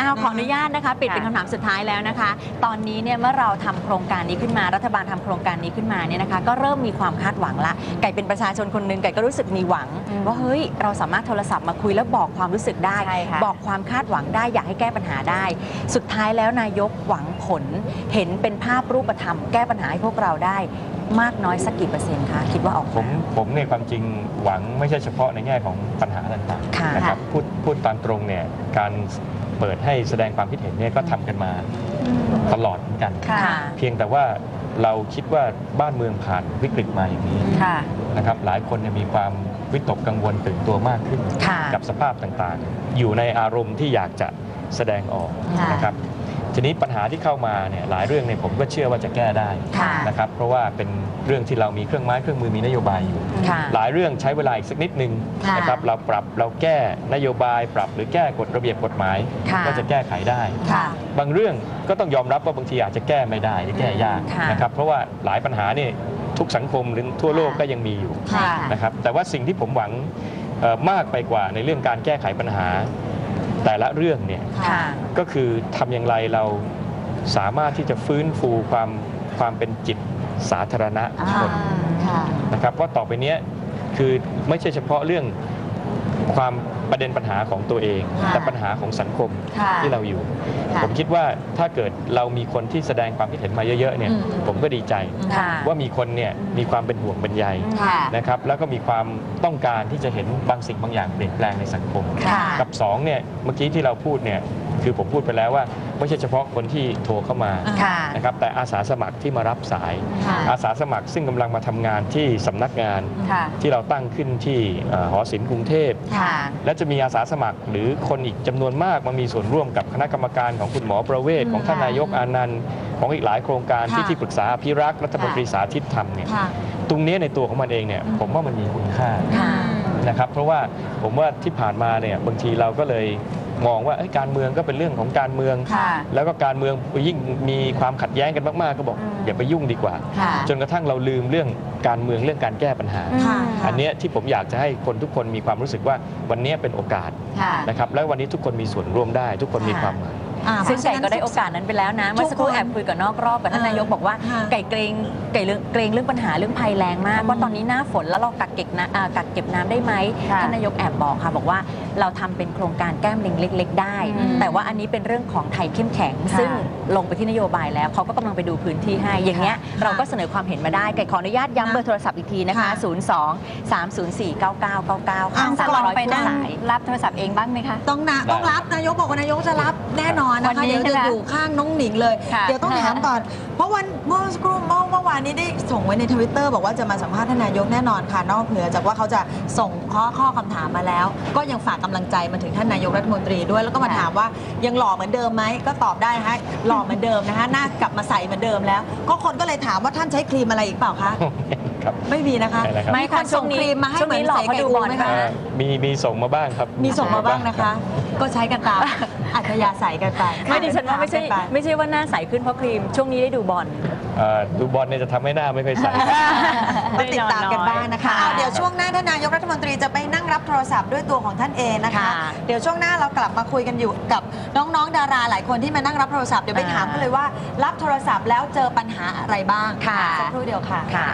อ้าวขออนุญาตนะคะปิดเป็นค่ะคำถามสุดท้ายแล้วนะคะ ตอนนี้เนี่ยเมื่อเราทำโครงการนี้ขึ้นมารัฐบาลทำโครงการนี้ขึ้นมาเนี่ยนะคะ ก็เริ่มมีความคาดหวังละไก่เป็นประชาชนคนหนึ่งไก่ก็รู้สึกมีหวัง อืมว่าเฮ้ยเราสามารถโทรศัพท์มาคุยแล้วบอกความรู้สึกได้ ใช่ค่ะ บอกความคาดหวังได้อยากให้แก้ปัญหาได้ สุดท้ายแล้วนายกหวังผล เห็นเป็นภาพรูปธรรม แก้ปัญหาให้พวกเราได้ มากน้อยสักกี่เปอร์เซ็นต์คะคิดว่าออกผมผมในยความจริงหวังไม่ใช่เฉพาะในแง่ของปัญหาต่างค่ะ ๆนะครับพูดพูดตามตรงเนี่ยการ เปิดให้แสดงความคิดเห็นเนี่ยก็ทำกันมาตลอดเหมือนกัน ค่ะ เพียงแต่ว่าเราคิดว่าบ้านเมืองผ่านวิกฤตมาอย่างนี้ค่ะ นะครับ หลายคนเนี่ยมีความวิตกกังวลตื่นตัวมากขึ้น ค่ะ กับสภาพต่างๆ อยู่ในอารมณ์ที่อยากจะแสดงออกค่ะ นะครับ ทีนี้ปัญหาที่เข้ามาเนี่ยหลายเรื่องเนี่ยผมก็เชื่อว่าจะแก้ได้ค่ะนะครับเพราะว่าเป็นเรื่องที่เรามีเครื่องไม้เครื่องมือมีนโยบายอยู่ ค่ะ หลายเรื่องใช้เวลาอีกสักนิดนึงค่ะนะครับเราปรับเราแก้นโยบาย ปรับหรือแก้กฎระเบียบกฎหมาย ค่ะ ก็จะแก้ไขได้ ค่ะ บางเรื่องก็ต้องยอมรับว่าบางทีอาจจะแก้ไม่ได้หรือแก้ยากค่ะนะครับเพราะว่าหลายปัญหาเนี่ยทุกสังคมหรือทั่วโลกค่ะก็ยังมีอยู่ค่ะ นะครับแต่ว่าสิ่งที่ผมหวังเอ่อมากไปกว่าในเรื่องการแก้ไขปัญหา แต่ละเรื่องเนี่ยค่ะก็คือทำอย่างไรเราสามารถที่จะฟื้นฟูความความเป็นจิตสาธารณะชนค่ะนะครับเพราะต่อไปเนี้ยคือไม่ใช่เฉพาะเรื่อง ความประเด็นปัญหาของตัวเอง ค่ะแต่ปัญหาของสังคมค่ะที่เราอยู่ ค่ะผมคิดว่าถ้าเกิดเรามีคนที่แสดงความคิดเห็นมาเยอะๆเนี่ยอืม ผมก็ดีใจ ค่ะ ว่ามีคนเนี่ยมีความเป็นห่วงเป็นใยค่ะ นะครับแล้วก็มีความต้องการที่จะเห็นบางสิ่งบางอย่างเปลี่ยนแปลงในสังคม ค่ะ กับสองเนี่ยเมื่อกี้ที่เราพูดเนี่ยคือผมพูดไปแล้วว่า ไม่ใช่เฉพาะคนที่โทรเข้ามาค่ะนะครับแต่อาสาสมัครที่มารับสาย ค่ะอาสาสมัครซึ่งกำลังมาทำงานที่สำนักงานค่ะที่เราตั้งขึ้นที่เอ่อหอศิลป์กรุงเทพ ค่ะ และจะมีอาสาสมัครหรือคนอีกจำนวนมากมามีส่วนร่วมกับคณะกรรมการของคุณหมอประเวศอืมของท่านค่ะนายกอานันต์ของอีกหลายโครงการที่ค่ะ ที่ปรึกษาอภิรักษ์รัฐมนตรีสาธิตทำเนี่ยค่ะ ตรงนี้ในตัวของมันเองเนี่ยผมว่ามันมีคุณค่าค่ะ นะครับเพราะว่าผมว่าที่ผ่านมาเนี่ยบางทีเราก็เลย มองว่าเอ้ยการเมืองก็เป็นเรื่องของการเมืองค่ะแล้วก็การเมืองยิ่งมีความขัดแย้งกันมากๆก็บอกอืมอย่าไปยุ่งดีกว่าค่ะจนกระทั่งเราลืมเรื่องการเมืองเรื่องการแก้ปัญหาค่ะอันเนี้ยที่ผมอยากจะให้คนทุกคนมีความรู้สึกว่าวันเนี้ยเป็นโอกาสค่ะนะครับและวันนี้ทุกคนมีส่วนร่วมได้ ทุกคนมีความหมาย อ่าซึ่งเพราะฉะไก่นั้นก็ได้โอกาสนั้นไปแล้วนะ เมื่อสักครู่แอบคุยกับนอกรอบกับท่านนายกบอกว่าค่ะไก่เกรงไก่เรื่องเกรงเรื่องปัญหาเรื่องภัยแรงมากอืมว่าตอนนี้หน้าฝนแล้วเรากักเก็บน้ำอ่ากักเก็บน้ำได้ไหมค่ะท่านนายกแอบบอกค่ะ บอกว่าเราทำเป็นโครงการแก้มลิงเล็ก ๆ ได้ อืมแต่ว่าอันนี้เป็นเรื่องของไทยเข้มแข็ง ค่ะซึ่งลงไปที่นโยบายแล้วเขาก็กำลังไปดูพื้นที่ให้อย่างเงี้ยค่ะเราก็เสนอความเห็นมาได้ไก่ขออนุญาตย้ำนะเบอร์โทรศัพท์อีกทีนะคะ ค่ะ 02 304 9999 ค่ะอะสามก่อนร้อยไปทุกนั่งสาย รับโทรศัพท์เองบ้างไหมคะ ต้องนะได้ต้องรับนายกบอกว่านายกจะรับแน่นอนวันะนคะนี้เดี๋ยวใช่จะไหมอยู่ข้างน้องหนิงเลย ค่ะเดี๋ยวต้องถามก่อน เพราะวันเมื่อสักครู่เมื่อเมื่อวานนี้ได้ส่งไว้ในทวิตเตอร์บอกว่าจะมาสัมภาษณ์ท่านนายกแน่นอนค่ะ นอกเหนือจากว่าเขาจะส่งข้อข้อคำถามมาแล้ว ก็ยังฝากกำลังใจมาถึงท่านนายกรัฐมนตรีด้วยแล้วก็มาค่ะ ถามว่ายังหล่อเหมือนเดิมไหมก็ตอบได้นะคะหล่อเหมือนเดิมนะคะหน้ากลับมาใสเหมือนเดิมแล้ว ก็คนก็เลยถามว่าท่านใช้ครีมอะไรอีกเปล่าคะครับ ไม่มีนะคะ ใช่แล้วครับ ไม่มีคค่ะนช่ส่วงงนี้ครีมมาให้ช่วงเหมือนนี้หลอกใส่เขาไก่ดูอูบอลไหมค่ะคะเอ่อมีมีส่งมาบ้างครับ มีส่งมาบ้างนะคะ ก็ใช้กันตาม อัธยาศัยกันไปไม่ดิฉันว่าไม่ใช่ถกันป ไม่ใช่ว่าหน้าใสขึ้นเพราะครีม ช่วงนี้ได้ดูบอล เอ่อดูบอลเนี่ยจะทำให้หน้าไม่ค่อยใสก็ติดตามกันบ้างนะคะค่ะเอาเดี๋ยวช่วงหน้าท่านนายกรัฐมนตรีจะไปนั่งรับโทรศัพท์ด้วยตัวของท่านเองนะคะ ค่ะเดี๋ยวช่วงหน้าเรากลับมาคุยกันอยู่กับน้องๆ ดาราหลายคนที่มานั่งรับโทรศัพท์เดี๋ยวไปอ่าถามกันเลยว่า รับโทรศัพท์แล้วเจอปัญหาอะไรบ้างค่ะ สักครู่เดียวค่ะ ค่ะ